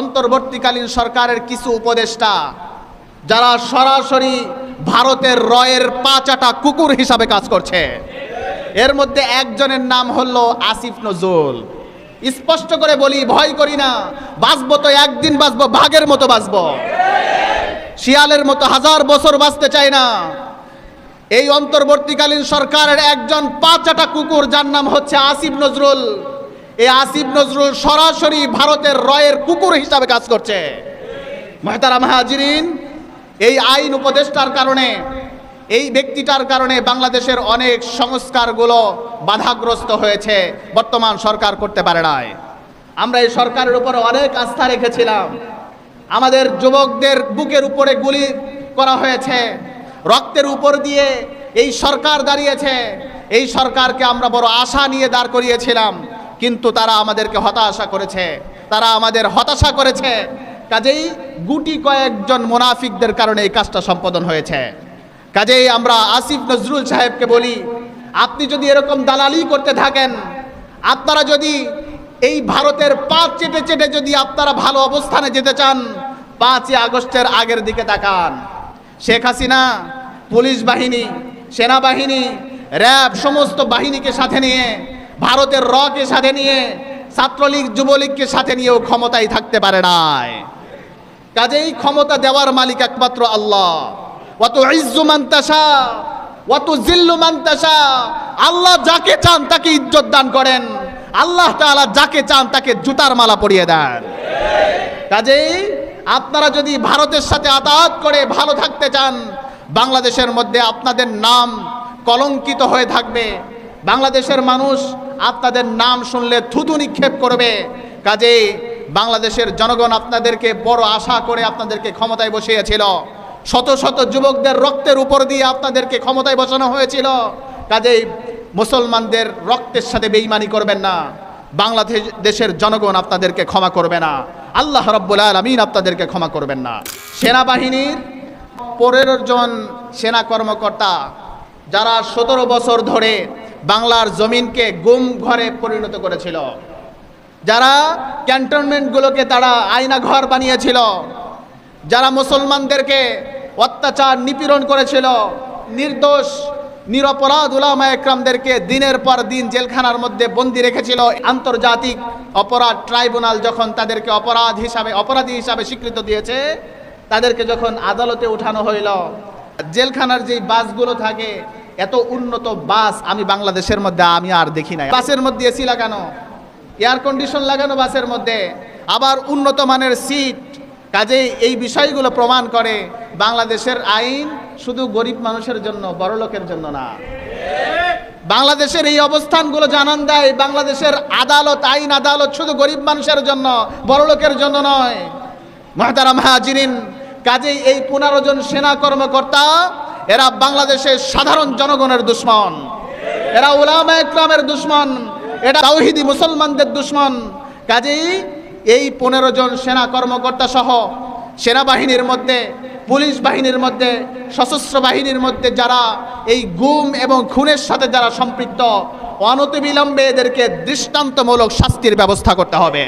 অন্তর্বর্তীকালীন সরকারের কিছু উপদেষ্টা, যারা সরাসরি ভারতের রয়ের পাঁচাটা কুকুর হিসাবে কাজ করছে। এর মধ্যে একজনের নাম হলো আসিফ নজরুল। স্পষ্ট করে বলি, ভয় করি না, বাঁচবো তো, একদিন বাঁচবো, ভাগের মতো বাঁচবো। শিয়ালের মতো হাজার বছর বাঁচতে চাই না। এই অন্তর্বর্তীকালীন সরকারের একজন পাঁচাটা কুকুর, যার নাম হচ্ছে আসিফ নজরুল। এই আসিফ নজরুল সরাসরি ভারতের রয়ের কুকুর হিসাবে কাজ করছে। মহতারা মাহাজিরিন এই আইন উপদেষ্টার কারণে, এই ব্যক্তিটার কারণে বাংলাদেশের অনেক সংস্কারগুলো বাধাগ্রস্ত হয়েছে, বর্তমান সরকার করতে পারে নাই। আমরা এই সরকারের উপর অনেক আস্থা রেখেছিলাম। আমাদের যুবকদের বুকের উপরে গুলি করা হয়েছে, রক্তের উপর দিয়ে এই সরকার দাঁড়িয়েছে, এই সরকারকে আমরা বড় আশা নিয়ে দাঁড় করিয়েছিলাম। কিন্তু তারা আমাদেরকে হতাশা করেছে। তারা আমাদের হতাশা করেছে। কাজেই গুটি কয়েকজন মোনাফিকদের কারণে এই কাজটা সম্পাদন হয়েছে। কাজেই আমরা আসিফ নজরুল সাহেবকে বলি, আপনি যদি এরকম দালালি করতে থাকেন, আপনারা যদি এই ভারতের পাঁচ চেটে চেটে যদি আপনারা ভালো অবস্থানে যেতে চান, পাঁচই আগস্টের আগের দিকে তাকান। শেখ হাসিনা, পুলিশ বাহিনী, সেনাবাহিনী, র্যাব, সমস্ত বাহিনীকে সাথে নিয়ে ভারতের রকে সাথে নিয়ে, ছাত্রলীগ, যুবলীগকে সাথে নিয়েও ক্ষমতায় থাকতে পারে নাই। কাজেই ক্ষমতা দেওয়ার মালিক একমাত্র আল্লাহ। অত ইজ্জু মান্তাসা অত জিল্লু মান্তাসা আল্লাহ যাকে চান তাকে ইজ্জত দান করেন। আল্লাহ তাআলা যাকে চান তাকে জুতার মালা পরিয়ে দেন। কাজেই আপনারা যদি ভারতের সাথে আতাত করে ভালো থাকতে চান, বাংলাদেশের মধ্যে আপনাদের নাম কলঙ্কিত হয়ে থাকবে। বাংলাদেশের মানুষ আপনাদের নাম শুনলে থুতু নিক্ষেপ করবে। কাজেই বাংলাদেশের জনগণ আপনাদেরকে বড় আশা করে আপনাদেরকে ক্ষমতায় বসিয়েছিল। শত শত যুবকদের রক্তের উপর দিয়ে আপনাদেরকে ক্ষমতায় বসানো হয়েছিল। কাজেই মুসলমানদের রক্তের সাথে বেইমানি করবেন না। বাংলাদেশ দেশের জনগণ আপনাদেরকে ক্ষমা করবে না। আল্লাহ রব্বুল আলমিন আপনাদেরকে ক্ষমা করবেন না। সেনাবাহিনীর পনেরো জন সেনা কর্মকর্তা, যারা সতেরো বছর ধরে বাংলার জমিনকে গুম ঘরে পরিণত করেছিল। যারা ক্যান্টনমেন্টগুলোকে তারা আয়না ঘর বানিয়েছিল, যারা মুসলমানদেরকে অত্যাচার নিপীড়ন করেছিল, নির্দোষ, নিরপরাধ উলামা একরামদেরকে দিনের পর দিন জেলখানার মধ্যে বন্দি রেখেছিল আন্তর্জাতিক অপরাধ ট্রাইব্যুনাল যখন তাদেরকে অপরাধ হিসাবে, অপরাধী হিসাবে স্বীকৃত দিয়েছে, তাদেরকে যখন আদালতে উঠানো হইল, জেলখানার যেই বাসগুলো থাকে এত উন্নত বাস আমি বাংলাদেশের মধ্যে আমি আর দেখি নাই। বাসের মধ্যে এসি লাগানো এয়ার কন্ডিশন লাগানো বাসের মধ্যে। আবার উন্নত মানের সিট কাজেই এই বিষয়গুলো প্রমাণ করে বাংলাদেশের আইন শুধু গরিব মানুষের জন্য, বড় লোকের জন্য না। বাংলাদেশের এই অবস্থানগুলো জানান দেয়, বাংলাদেশের আদালত, আইন আদালত শুধু গরিব মানুষের জন্য, বড় লোকের জন্য নয়। মহাতারা মাহাজিরিন, কাজেই এই পনেরো জন সেনা কর্মকর্তা এরা বাংলাদেশের সাধারণ জনগণের দুশ্মন। এরা উলামা একরামের দুশ্মন। এটা তাওহিদি মুসলমানদের দুশ্মন। কাজেই এই পনেরো জন সেনা কর্মকর্তা সহ সেনাবাহিনীর মধ্যে, পুলিশ বাহিনীর মধ্যে, সশস্ত্র বাহিনীর মধ্যে যারা এই গুম এবং খুনের সাথে যারা সম্পৃক্ত, অনতিবিলম্বে এদেরকে দৃষ্টান্তমূলক শাস্তির ব্যবস্থা করতে হবে।